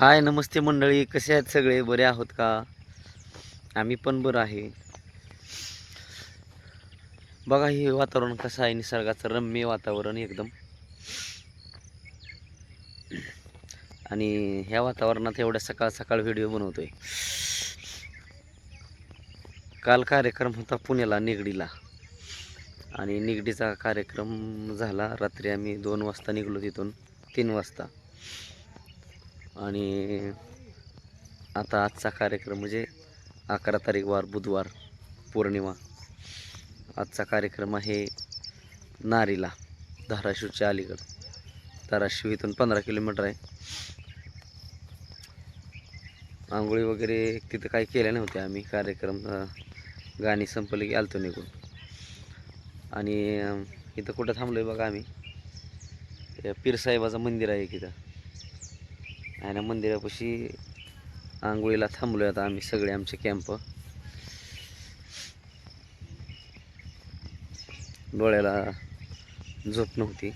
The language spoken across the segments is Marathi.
हाय नमस्ते मंडळी. कसे आहेत सगळे? बरे आहोत का? आम्ही पण बरं आहे. बघा हे वातावरण कसं आहे निसर्गाचं. रम्य वातावरण एकदम. आणि ह्या वातावरणात एवढ्या सकाळ सकाळ व्हिडिओ बनवतोय. काल कार्यक्रम होता पुण्याला निगडीला. आणि निगडीचा कार्यक्रम झाला. रात्री आम्ही दोन वाजता निघलो तिथून तीन वाजता. आणि आता आजचा कार्यक्रम म्हणजे अकरा तारीख वार बुधवार पौर्णिमा. आजचा कार्यक्रम आहे नारीला धाराशिवच्या अलीगड धाराशिव इथून पंधरा किलोमीटर आहे. आंघोळी वगैरे तिथं काही केल्या नव्हत्या आम्ही. कार्यक्रम गाणी संपली की आलतो निघून. आणि इथं कुठं थांबलो आहे बघा आम्ही. पीरसाहेबाचं मंदिर आहे एक इथं. आणि मंदिरापाशी आंघोळीला थांबलो आता आम्ही सगळे आमचे कॅम्प डोळ्याला झोप नव्हती.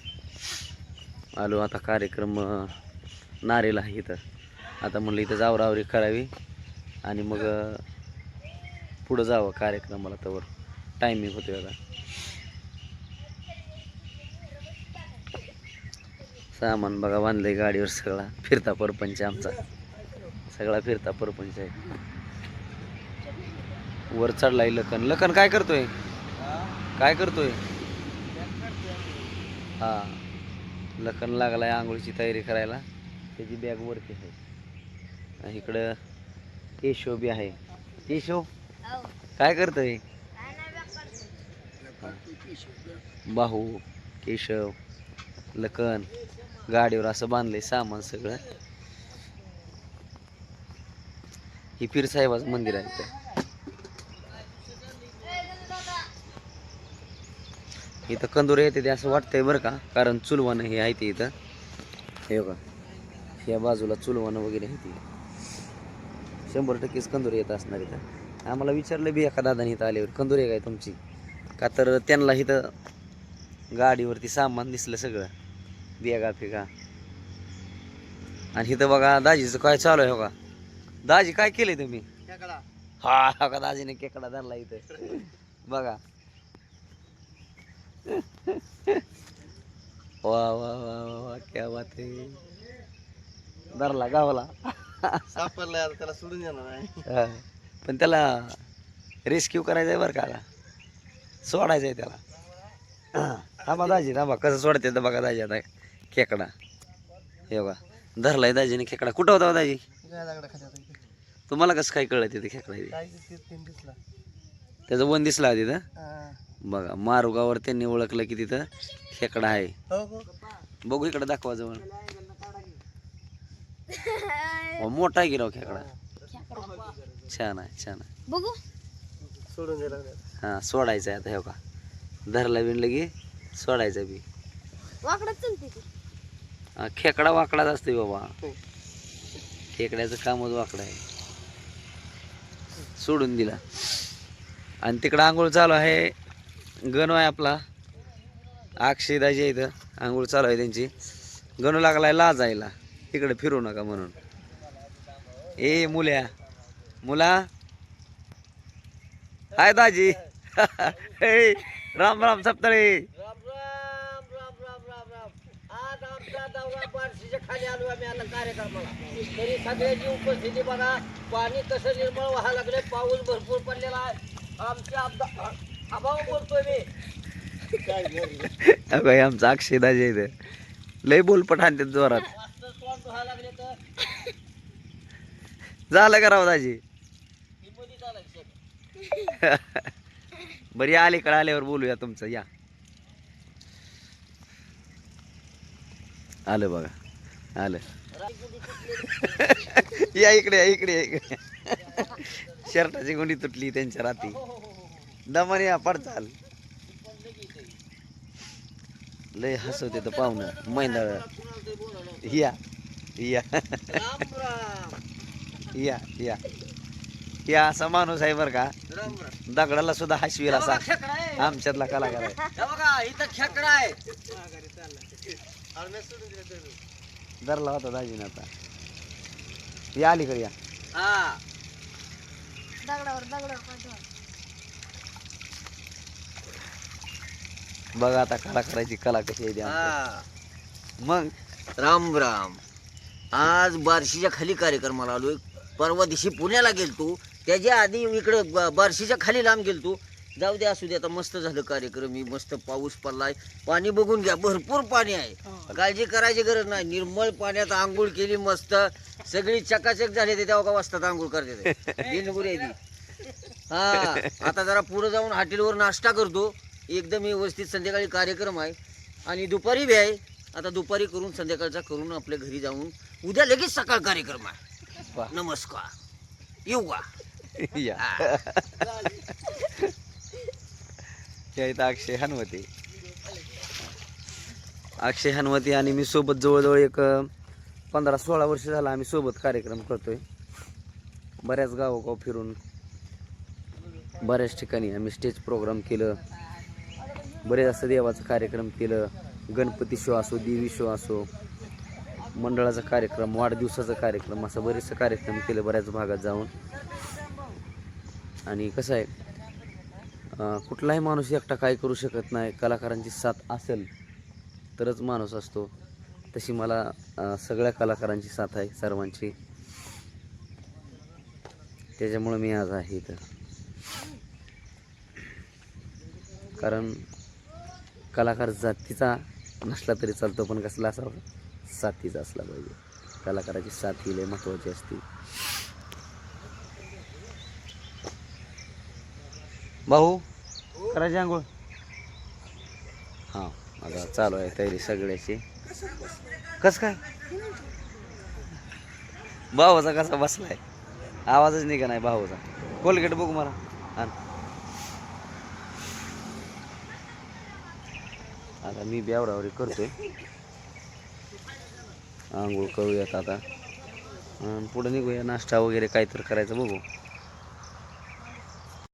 आलो आता कार्यक्रम नारेला आहे इथं. आता म्हणलं इथं जावरावरी करावी आणि मग पुढं जावं कार्यक्रमाला तर टायमिंग होते आता. सामान बघा बांधलंय गाडीवर सगळा. फिरता परपंच आमचा. सगळा फिरता परपंच आहे. वर चढलाय लखन. लखन काय करतोय? काय करतोय? हा. लखन लागलाय आंघोळीची तयारी करायला. त्याची बॅग वरती आहे. इकडं केशव बी आहे. केशव? काय करतोय? बाहू केशव लखन. गाडीवर असं बांधलंय सामान सगळं. ही पीर साहेबाचं मंदिर आहे इथं. इथं कंदुरे येते ते असं वाटतंय बरं का कारण चुलवानं हे आहे ते इथं. हे बघा या बाजूला चुलवानं वगैरे आहे ती. शंभर टक्केच कंदुर येत असणार इथं. आम्हाला विचारलं बी एका दादाने इथं आल्यावर कंदुरे काय तुमची? का तर त्यांना इथं गाडीवरती सामान दिसलं सगळं. बिगा फिगा आणि इथं बघा दाजीचं काय चालू आहे हो का? दाजी काय केलंय तुम्ही? हा हो का दाजीने केकडा धरला इथं. बघा. वा वा वा वा वा क्या बात आहे. धरला गावाला. सापडलाय आता त्याला सोडून येणार नाही हा. पण त्याला रेस्क्यू करायचं आहे बरं का आता. सोडायचं आहे त्याला. थांबा दाजी थांबा. कसं सोडते तर बघा दाजी आता. खेकडा. हे बघा धरलाय दाजीने खेकडा. कुठं होता हो दाजी? तुम्हाला कसं काय कळलं तिथे खेकडा आहे ते? त्याचं वन दिसला तिथं. बघा मारुगावर त्यांनी ओळखलं की तिथं खेकडा आहे. हो हो. बघू इकडे दाखवा जवळ. अहो, मोठा आहे की राव खेकडा? छान आहे छान आहे. बघू. सोडून द्यायला लागले. हां सोडायचं आहे आता हे का धरला बिनलं की सोडायचं बी. वाकडत चलते ती खेकडा वाकडाच असते बाबा. खेकड्याचं कामच वाकडं आहे. सोडून दिला. आणि तिकडं आंघोळ चालू आहे. गणू आहे आपला. अक्षयदाजी इथं. आंघोळ चालू आहे त्यांची. गणू लागलाय लाजायला तिकडे फिरू नका म्हणून. ए मुल्या. मुला. हाय दाजी. राम राम सप्तळे राम राम राम राम राम राम दौरा बार्शीच्या खाली आलो आम्ही आता कार्यक्रमाला? तरी सगळ्याची उपस्थिती बघा पाणी कसं निर्मळ व्हायला लागले पाऊस भरपूर पडलेला आहे. आमच्या अभाव बोलतोय मी. काय आमचा अक्षयदाजी आहे इथं लय बोलपट आणतात जोरात. झालं का राव दाजी? बरी अलीकडे आल्यावर बोलूया तुमचं या. आलं बघा आलं. या इकडे या इकडे या इकडे. शर्टाची गुंडी तुटली त्यांच्या रात्री. दमाने या पडचाल लय हसवते तर पाहुणं मैंदाळ या या. या या. या असा माणूस आहे बरं का. दगडाला सुद्धा हसवील असा. आमच्यातला कलाकार आहे. धरला होता दाजीने आता. या अलीकडे या. हा. दगडावर दगडावर पाठवा. बघा आता कला करायची कला कशी आहे ती. हा. मग? राम राम. आज बार्शीच्या खाली कार्यक्रमाला आलोय. परवा दिवशी पुण्याला गेलतो. त्याच्या आधी इकडं ब- बार्शीच्या खाली लांब गेलतो. जाऊ दे असू दे आता मस्त झालं कार्यक्रम मी मस्त पाऊस पडलाय. पाणी बघून घ्या भरपूर पाणी आहे. काळजी करायची गरज नाही. निर्मळ पाण्यात आंघोळ केली मस्त. सगळी चकाचक झाली ते तेव्हा का वाजतात आंघोळ करते आहे ती. हा आता जरा पुढे जाऊन हॉटेलवर नाश्ता करतो. एकदम व्यवस्थित संध्याकाळी कार्यक्रम आहे. आणि दुपारी बी आहे. आता दुपारी करून संध्याकाळचा करून आपल्या घरी जाऊन उद्या लगेच सकाळ कार्यक्रम आहे. नमस्कार. येऊ का? त्या इथं अक्षय हनवते अक्षय हनवते आणि मी सोबत जवळजवळ एक पंधरा सोळा वर्ष झाला आम्ही सोबत कार्यक्रम करतोय. बऱ्याच गावोगाव फिरून बऱ्याच ठिकाणी आम्ही स्टेज प्रोग्राम केलं. बरेच असं देवाचं कार्यक्रम केलं. गणपती शो असो देवी शो असो मंडळाचा कार्यक्रम वाढदिवसाचा कार्यक्रम असं बरेचसं कार्यक्रम केलं बऱ्याच भागात जाऊन. आणि कसं आहे कुठलाही माणूस एकटा काय करू शकत नाही. कलाकारांची साथ असेल तरच माणूस असतो. तशी मला सगळ्या कलाकारांची साथ आहे सर्वांची. त्याच्यामुळं मी आज आहे इथं. कारण कलाकार जातीचा नसला तरी चालतो पण कसला असावा? साथीचा असला पाहिजे. कलाकाराची साथ ही लय महत्त्वाची असते. भाऊ? करायची आंघोळ. हां आता चालू आहे तयारी सगळ्याची. कस काय? भावाचा कसा बसलाय? आवाजच निघा नाही भावाचा कोलगेट बघू मला. आता मी बेवडावरी करतोय. आंघोळ करूयात आता. पुढे निघूया नाश्ता वगैरे काहीतरी करायचं बघू.